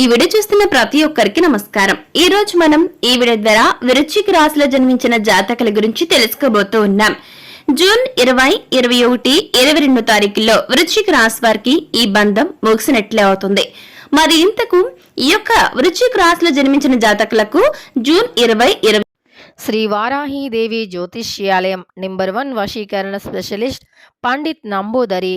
ఈ వీడియో చూస్తున్న ప్రతి ఒక్కరికి నమస్కారం. ఈ రోజు మనం ఈ వీడియో ద్వారా విరుచిక రాశిలో జన్మించిన జాతకుల గురించి తెలుసుకోబోతూ ఉన్నాం. జూన్ ఇరవై ఇరవై ఒకటి ఇరవై రెండు తారీఖుల్లో వృశ్చిక రాశి వారికి ఈ బంధం ముగిసినట్లే అవుతుంది. మరి ఇంతకు ఈ యొక్క వృశ్చిక రాశిలో జన్మించిన జాతకులకు జూన్ ఇరవై ఇరవై శ్రీ వారాహీదేవి జ్యోతిష్యాలయం నెంబర్ వన్ వశీకరణ స్పెషలిస్ట్ పండిత్ నంబూదరి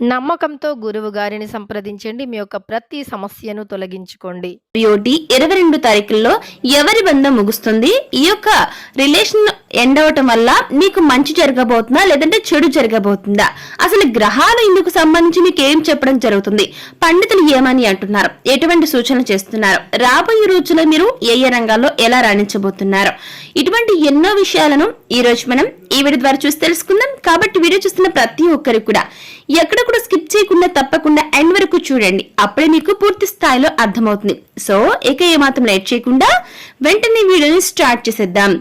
నమ్మకంతో గురువు గారిని సంప్రదించండి. మీ యొక్క ప్రతి సమస్యను తొలగించుకోండి. ఒకటి ఇరవై రెండు తారీఖుల్లో ఎవరి బంధం ముగుస్తుంది? ఈ యొక్క రిలేషన్ ఎండ్ అవటం వల్ల మీకు మంచి జరగబోతుందా? లేదంటే చెడు జరగబోతుందా? అసలు గ్రహాలు ఇందుకు సంబంధించి మీకు ఏం చెప్పడం జరుగుతుంది? పండితులు ఏమని అంటున్నారు? ఎటువంటి సూచనలు చేస్తున్నారు? రాబోయే రోజుల్లో మీరు ఏ ఏ రంగాల్లో ఎలా రాణించబోతున్నారు? ఇటువంటి ఎన్నో విషయాలను ఈ రోజు మనం ఈ వీడియో ద్వారా చూసి తెలుసుకుందాం. కాబట్టి వీడియో చూస్తున్న ప్రతి ఒక్కరికి కూడా ఎక్కడ కూడా స్కిప్ చేయకుండా తప్పకుండా ఎండ్ వరకు చూడండి. అప్పుడే మీకు పూర్తి స్థాయిలో అర్థమవుతుంది. సో ఇక ఏమాత్రం లేట్ చేయకుండా వెంటనే వీడియోని స్టార్ట్ చేసేద్దాం.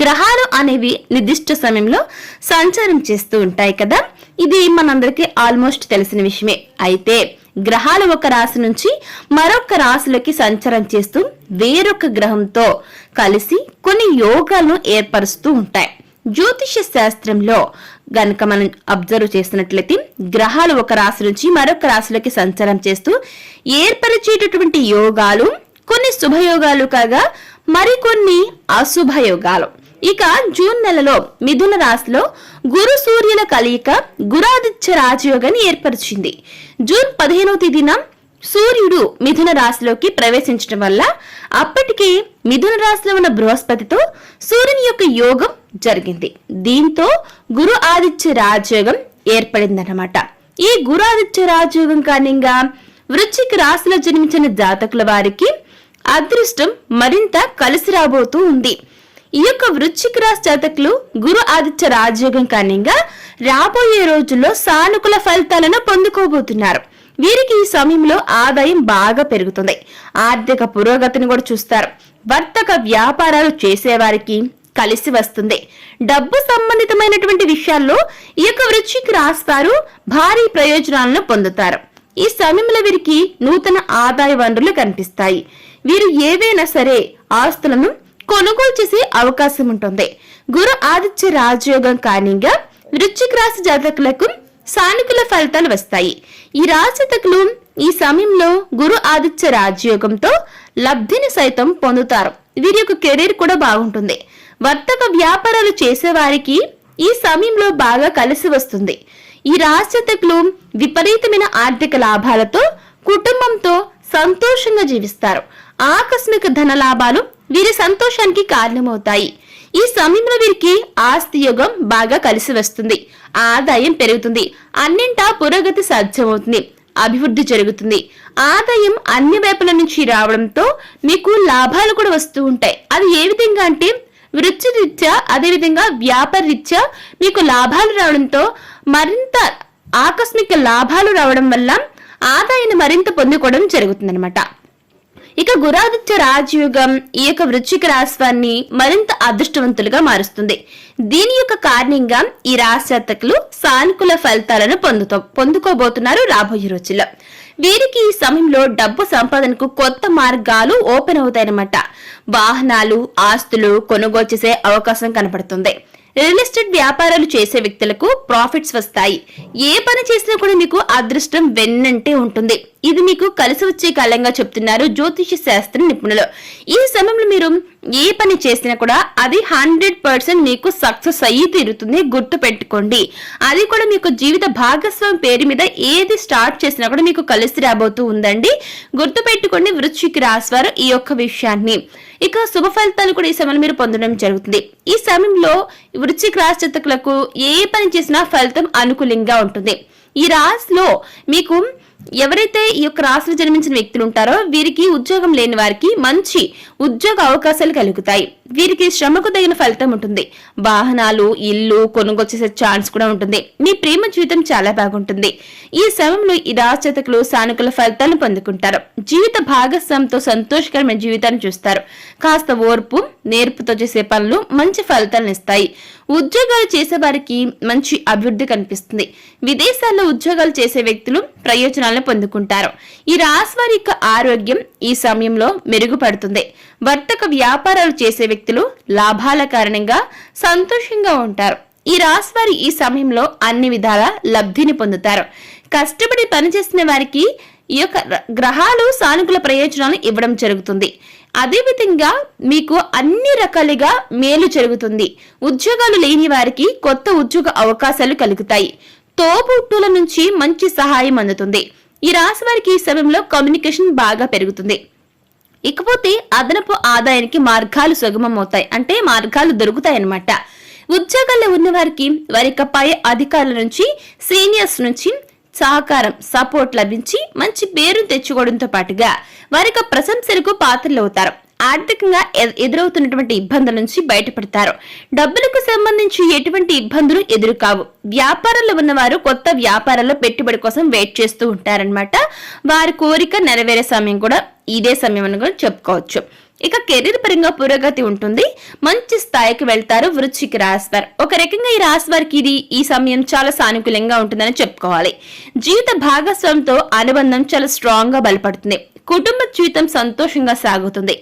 గ్రహాలు అనేవి నిర్దిష్ట సమయంలో సంచారం చేస్తూ ఉంటాయి కదా? ఇది మనందరికీ ఆల్మోస్ట్ తెలిసిన విషయమే. అయితే గ్రహాలు ఒక రాశి నుంచి మరొక రాశిలోకి సంచారం చేస్తూ వేరొక గ్రహంతో కలిసి కొన్ని యోగాలను ఏర్పరుస్తూ ఉంటాయి. జ్యోతిష శాస్త్రంలో గనక మనం అబ్జర్వ్ చేసినట్లయితే గ్రహాలు ఒక రాశి నుంచి మరొక రాశిలోకి సంచారం చేస్తూ ఏర్పరిచేటటువంటి యోగాలు కొన్ని శుభయోగాలు కాగా మరికొన్ని అశుభయోగాలు ఇక జూన్ నెలలో మిథున రాశిలో గురు సూర్యుల కలయిక గురాదిత్య రాజయోగాన్ని ఏర్పరిచింది. జూన్ పదిహేనవ తేదీన సూర్యుడు మిథున రాశిలోకి ప్రవేశించడం వల్ల అప్పటికే మిథున రాశిలో ఉన్న బృహస్పతితో సూర్యుని యొక్క యోగం జరిగింది. దీంతో గురు ఆదిత్య రాజయోగం ఏర్పడిందన్నమాట. ఈ గురు ఆదిత్య రాజయోగం కారణంగా వృశ్చిక రాశిలో జన్మించిన జాతకుల వారికి అదృష్టం మరింత కలిసి రాబోతూ ఉంది. ఈ యొక్క వృశ్చిక రాశి జాతకులు గురు ఆదిత్య రాజయోగం కారణంగా రాబోయే రోజుల్లో సానుకూల ఫలితాలను పొందుకోబోతున్నారు. వీరికి ఈ సమయంలో ఆదాయం బాగా పెరుగుతుంది. ఆర్థిక పురోగతిని కూడా చూస్తారు. వర్తక వ్యాపారాలు చేసేవారికి కలిసి వస్తుంది. డబ్బు సంబంధితమైనటువంటి విషయాల్లో ఈ యొక్క వృశ్చిక రాస్తారు భారీ ప్రయోజనాలను పొందుతారు. ఈ సమయంలో వీరికి నూతన ఆదాయ వనరులు కనిపిస్తాయి. వీరు ఏవైనా సరే ఆస్తులను కొనుగోలు చేసే అవకాశం ఉంటుంది. గురు ఆదిత్య రాజయోగం కారణంగా వృశ్చిక రాశి జాతకులకు సానుకూల ఫలితాలు వస్తాయి. ఈ రాజతకులు ఈ సమయంలో గురు ఆదిత్య రాజయోగంతో లబ్ధిని సైతం పొందుతారు. వీరి యొక్క కెరీర్ కూడా బాగుంటుంది. వర్తక వ్యాపారాలు చేసేవారికి ఈ సమయంలో బాగా కలిసి వస్తుంది. ఈ రాజతకులు విపరీతమైన ఆర్థిక లాభాలతో కుటుంబంతో సంతోషంగా జీవిస్తారు. ఆకస్మిక ధన లాభాలు వీరి సంతోషానికి కారణమవుతాయి. ఈ సమయంలో వీరికి ఆస్తి యోగం బాగా కలిసి వస్తుంది. ఆదాయం పెరుగుతుంది. అన్నింటా పురోగతి సాధ్యమవుతుంది. అభివృద్ధి జరుగుతుంది. ఆదాయం అన్ని వైపుల నుంచి రావడంతో మీకు లాభాలు కూడా వస్తూ ఉంటాయి. అది ఏ విధంగా అంటే వృత్తిరీత్యా అదేవిధంగా వ్యాపార రీత్యా మీకు లాభాలు రావడంతో మరింత ఆకస్మిక లాభాలు రావడం వల్ల ఆదాయాన్ని మరింత పొందుకోవడం జరుగుతుందన్నమాట. ఇక గురాదిత్య రాజయోగం ఈ యొక్క వృశ్చిక రాశివాన్ని మరింత అదృష్టవంతులుగా మారుస్తుంది. దీని యొక్క కారణంగా ఈ రాశాతకులు సానుకూల ఫలితాలను పొందుతో పొందుకోబోతున్నారు రాబోయే రోజుల్లో. వీరికి ఈ సమయంలో డబ్బు సంపాదనకు కొత్త మార్గాలు ఓపెన్ అవుతాయన్నమాట. వాహనాలు ఆస్తులు కొనుగోలు చేసే అవకాశం కనపడుతుంది. రియల్ ఎస్టేట్ వ్యాపారాలు చేసే వ్యక్తులకు ప్రాఫిట్స్ వస్తాయి. ఏ పని చేసినా కూడా మీకు అదృష్టం వెన్నంటే ఉంటుంది. ఇది మీకు కలిసి వచ్చే కాలంగా చెప్తున్నారు జ్యోతిష శాస్త్ర నిపుణులు. ఈ సమయంలో మీరు ఏ పని చేసినా కూడా అది హండ్రెడ్ పర్సెంట్ మీకు సక్సెస్ అయ్యి తీరుతుంది. గుర్తు పెట్టుకోండి అది కూడా మీకు జీవిత భాగస్వామి పేరు మీద ఏది స్టార్ట్ చేసినా కూడా మీకు కలిసి రాబోతూ ఉందండి. గుర్తు పెట్టుకోండి వృశ్చిక రాశివారు ఈ యొక్క విషయాన్ని. ఇక శుభ ఫలితాలు కూడా ఈ సమయంలో మీరు పొందడం జరుగుతుంది. ఈ సమయంలో వృశ్చిక రాశి జాతకులకు ఏ పని చేసినా ఫలితం అనుకూలంగా ఉంటుంది. ఈ రాశిలో మీకు ఎవరైతే ఈ యొక్క రాశిలో జన్మించిన వ్యక్తులు ఉంటారో వీరికి ఉద్యోగం లేని వారికి మంచి ఉద్యోగ అవకాశాలు కలుగుతాయి. వీరికి శ్రమకు తగిన ఫలితం ఉంటుంది. వాహనాలు ఇల్లు కొనుగోలు చేసే ఛాన్స్ కూడా ఉంటుంది. మీ ప్రేమ జీవితం చాలా బాగుంటుంది. ఈ సమయంలో ఈ రాజతకులు సానుకూల ఫలితాలను పొందుకుంటారు. జీవిత భాగస్వామితో సంతోషకరమైన జీవితాన్ని చూస్తారు. కాస్త ఓర్పు నేర్పుతో చేసే పనులు మంచి ఫలితాలను ఇస్తాయి. ఉద్యోగాలు చేసే వారికి మంచి అభివృద్ధి కనిపిస్తుంది. విదేశాల్లో ఉద్యోగాలు చేసే వ్యక్తులు ప్రయోజనాలను పొందుకుంటారు. ఈ రాశి వారి యొక్క ఆరోగ్యం ఈ సమయంలో మెరుగుపడుతుంది. వర్తక వ్యాపారాలు చేసే వ్యక్తులు లాభాల కారణంగా సంతోషంగా ఉంటారు. ఈ రాశి వారి ఈ సమయంలో అన్ని విధాల లబ్ధిని పొందుతారు. కష్టపడి పనిచేసిన వారికి ఈ యొక్క గ్రహాలు సానుకూల ప్రయోజనాలు ఇవ్వడం జరుగుతుంది. అదేవిధంగా మీకు అన్ని రకాలుగా మేలు జరుగుతుంది. ఉద్యోగాలు లేని వారికి కొత్త ఉద్యోగ అవకాశాలు కలుగుతాయి. తోబుట్టుల నుంచి మంచి సహాయం అందుతుంది. ఈ రాశి వారికి ఈ సమయంలో కమ్యూనికేషన్ బాగా పెరుగుతుంది. ఇకపోతే అదనపు ఆదాయానికి మార్గాలు సుగమమవుతాయి. అంటే మార్గాలు దొరుకుతాయి అన్నమాట ఉద్యోగాల్లో ఉన్న వారికి వారి యొక్క పై అధికారుల నుంచి సీనియర్స్ నుంచి సహకారం సపోర్ట్ లభించి మంచి పేరు తెచ్చుకోవడంతో పాటుగా వారి యొక్క ప్రశంసలకు పాత్రలు అవుతారు ఆర్థికంగా ఎదురవుతున్నటువంటి ఇబ్బందుల నుంచి బయటపడతారు. డబ్బులకు సంబంధించి ఎటువంటి ఇబ్బందులు ఎదురు కావు వ్యాపారంలో ఉన్నవారు కొత్త వ్యాపారాల్లో పెట్టుబడి కోసం వెయిట్ చేస్తూ ఉంటారన్నమాట. వారి కోరిక నెరవేరే సమయం కూడా ఇదే సమయం అని కూడా చెప్పుకోవచ్చు. ఇక కెరీర్ పరంగా పురోగతి ఉంటుంది. మంచి స్థాయికి వెళ్తారు వృశ్చిక రాశివారు. ఒక రకంగా ఈ రాశివారికి ఇది ఈ సమయం చాలా సానుకూలంగా ఉంటుందని చెప్పుకోవాలి. జీవిత భాగస్వామితో అనుబంధం చాలా స్ట్రాంగ్గా బలపడుతుంది. కుటుంబ జీవితం సంతోషంగా సాగుతుంది.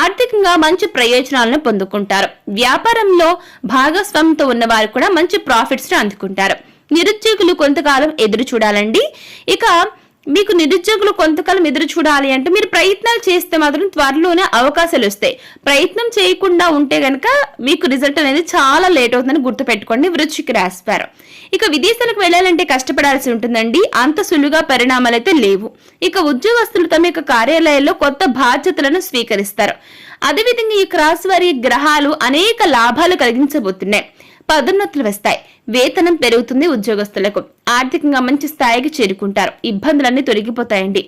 ఆర్థికంగా మంచి ప్రయోజనాలను పొందుకుంటారు. వ్యాపారంలో భాగస్వామ్యంతో ఉన్నవారు కూడా మంచి ప్రాఫిట్స్ అందుకుంటారు. నిరుద్యోగులు కొంతకాలం ఎదురు చూడాలండి. ఇక మీకు నిరుద్యోగులు కొంతకాలం ఎదురు చూడాలి అంటే మీరు ప్రయత్నాలు చేస్తే మాత్రం త్వరలోనే అవకాశాలు వస్తాయి. ప్రయత్నం చేయకుండా ఉంటే గనక మీకు రిజల్ట్ అనేది చాలా లేట్ అవుతుందని గుర్తుపెట్టుకోండి. వృచ్చికి రాసిపారు ఇక విదేశాలకు వెళ్ళాలంటే కష్టపడాల్సి ఉంటుందండి. అంత సులువుగా పరిణామాలు అయితే లేవు. ఇక ఉద్యోగస్తులు తమ యొక్క కార్యాలయాల్లో కొత్త బాధ్యతలను స్వీకరిస్తారు. అదేవిధంగా ఈ క్రాస్ వారి గ్రహాలు అనేక లాభాలు కలిగించబోతున్నాయి. పదోన్నతులు వస్తాయి. వేతనం పెరుగుతుంది ఉద్యోగస్తులకు. ఆర్థికంగా మంచి స్థాయికి చేరుకుంటారు. ఇబ్బందులన్నీ తొలగిపోతాయండి.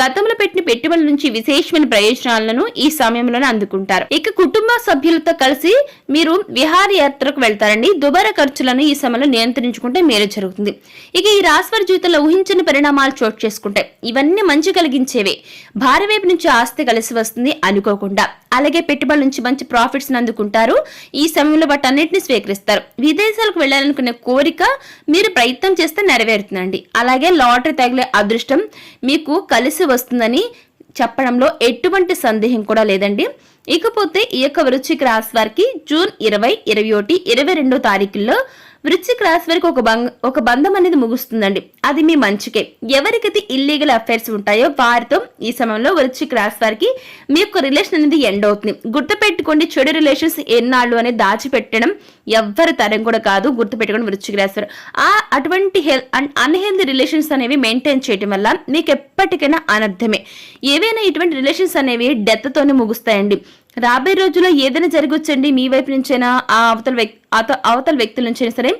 గతంలో పెట్టిన పెట్టుబడుల నుంచి విశేషమైన ప్రయోజనాలను ఈ సమయంలోనే అందుకుంటారు. ఇక కుటుంబ సభ్యులతో కలిసి మీరు విహారయాత్రకు వెళ్తారండి. దుబారా ఖర్చులను ఈ సమయంలో నియంత్రించుకుంటే మేలు జరుగుతుంది. ఇక ఈ రాశివారి జీవితంలో ఊహించని పరిణామాలు చోటు చేసుకుంటాయి ఇవన్నీ మంచి కలిగించేవే. భార్య వైపు నుంచి ఆస్తి కలిసి వస్తుంది అనుకోకుండా. అలాగే పెట్టుబడుల నుంచి మంచి ప్రాఫిట్స్ అందుకుంటారు. ఈ సమయంలో వాటన్నిటిని స్వీకరిస్తారు. విదేశాలకు వెళ్ళాలనుకునే కోరిక మీరు ప్రయత్నం చేస్తే నెరవేరుతుందండి. అలాగే లాటరీ తగిలే అదృష్టం మీకు కలిసి వస్తుందని చెప్పడంలో ఎటువంటి సందేహం కూడా లేదండి. ఇకపోతే ఈ యొక్క వృశ్చిక రాశి వారికి జూన్ ఇరవై ఇరవై ఒకటి ఇరవై రెండో తారీఖుల్లో వృశ్చిక రాశి వరకు ఒక బంగ ఒక బంధం అనేది ముగుస్తుందండి. అది మీ మంచికే. ఎవరికైతే ఇల్లీగల్ అఫైర్స్ ఉంటాయో వారితో ఈ సమయంలో వృశ్చిక రాశి వారికి మీ యొక్క రిలేషన్ అనేది ఎండ్ అవుతుంది. గుర్తుపెట్టుకోండి చెడు రిలేషన్స్ ఎన్నాళ్ళు అనేది దాచిపెట్టడం ఎవ్వరి తరం కూడా కాదు. గుర్తుపెట్టుకోండి వృశ్చిక రాశి వారు. ఆ అటువంటి హెల్ అన్హెల్దీ రిలేషన్స్ అనేవి మెయింటైన్ చేయడం వల్ల మీకు ఎప్పటికైనా అనర్థమే. ఏవైనా ఇటువంటి రిలేషన్స్ అనేవి డెత్తోనే ముగుస్తాయండి. రాబోయే రోజుల్లో ఏదైనా జరగొచ్చండి మీ వైపు నుంచైనా ఆ అవతల వ్యక్తి అవతల వ్యక్తుల నుంచైనా సరే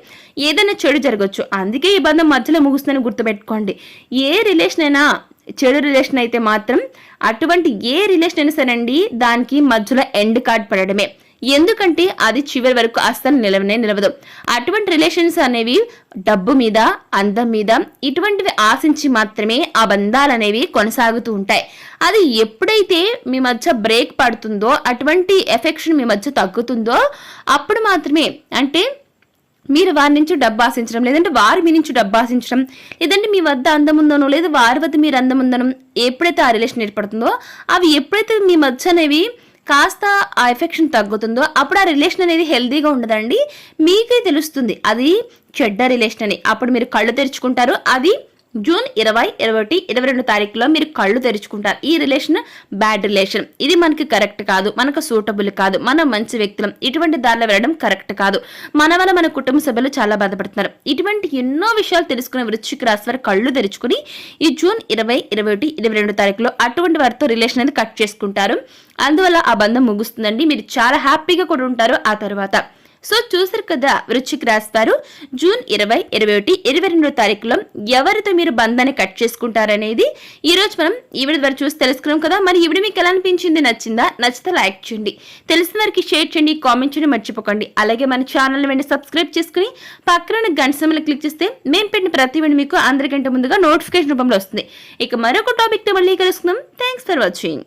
ఏదైనా చెడు జరగచ్చు. అందుకే ఈ బంధం మధ్యలో ముగుస్తుందని గుర్తుపెట్టుకోండి. ఏ రిలేషన్ అయినా చెడు రిలేషన్ అయితే మాత్రం అటువంటి ఏ రిలేషన్ అయినా సరే అండి దానికి మధ్యలో ఎండ్ కార్డ్ పడడమే. ఎందుకంటే అది చివరి వరకు అస్సలు నిలవనే నిలవదు. అటువంటి రిలేషన్స్ అనేవి డబ్బు మీద అందం మీద ఇటువంటివి ఆశించి మాత్రమే ఆ బంధాలు అనేవి కొనసాగుతూ ఉంటాయి. అది ఎప్పుడైతే మీ మధ్య బ్రేక్ పడుతుందో అటువంటి ఎఫెక్షన్ మీ మధ్య తగ్గుతుందో అప్పుడు మాత్రమే అంటే మీరు వారి నుంచి డబ్బు ఆశించడం లేదంటే వారి మీ నుంచి డబ్బు ఆశించడం లేదంటే మీ వద్ద అందం ఉందనో లేదా వారి వద్ద మీరు అందం ఉందనో ఎప్పుడైతే ఆ రిలేషన్ ఏర్పడుతుందో అవి ఎప్పుడైతే మీ మధ్య అనేవి కాస్త ఆ ఎఫెక్షన్ తగ్గుతుందో అప్పుడు ఆ రిలేషన్ అనేది హెల్దీగా ఉండదండి. మీకే తెలుస్తుంది. అది చెడ్డ రిలేషన్ అని. అప్పుడు మీరు కళ్ళు తెరుచుకుంటారు. అది జూన్ ఇరవై ఇరవై ఒకటి ఇరవై రెండు తారీఖులో మీరు కళ్ళు తెరుచుకుంటారు. ఈ రిలేషన్ బ్యాడ్ రిలేషన్. ఇది మనకి కరెక్ట్ కాదు మనకు సూటబుల్ కాదు మనం మంచి వ్యక్తులం. ఇటువంటి దారిలో వెళ్ళడం కరెక్ట్ కాదు. మన వల్ల మన కుటుంబ సభ్యులు చాలా బాధపడుతున్నారు. ఇటువంటి ఎన్నో విషయాలు తెలుసుకున్న వృశ్చిక రాశి వారు కళ్ళు తెరుచుకుని ఈ జూన్ ఇరవై ఇరవై ఒకటి ఇరవై రెండు తారీఖులో అటువంటి వారితో రిలేషన్ అనేది కట్ చేసుకుంటారు. అందువల్ల ఆ బంధం ముగుస్తుందండి. మీరు చాలా హ్యాపీగా కూడా ఉంటారు. ఆ తర్వాత సో చూసారు కదా వృశ్చిక రాశి వారు. జూన్ ఇరవై ఇరవై ఒకటి ఇరవై రెండో తారీఖులో ఎవరితో మీరు బంధాన్ని కట్ చేసుకుంటారనేది ఈ రోజు మనం ఈవిడ ద్వారా చూసి తెలుసుకున్నాం కదా. మరి ఈవిడ మీకు ఎలా అనిపించింది? నచ్చిందా? నచ్చితే లైక్ చేయండి. తెలిసిన వారికి షేర్ చేయండి కామెంట్ చేయండి మర్చిపోకండి. అలాగే మన ఛానల్ వెంట సబ్స్క్రైబ్ చేసుకుని పక్కన గంట క్లిక్ చేస్తే మేము పెట్టిన ప్రతి వీడియో మీకు అందరికంటే ముందుగా నోటిఫికేషన్ రూపంలో వస్తుంది. ఇక మరొక టాపిక్తో మళ్ళీ కలుసుకుందాం. Thanks for watching.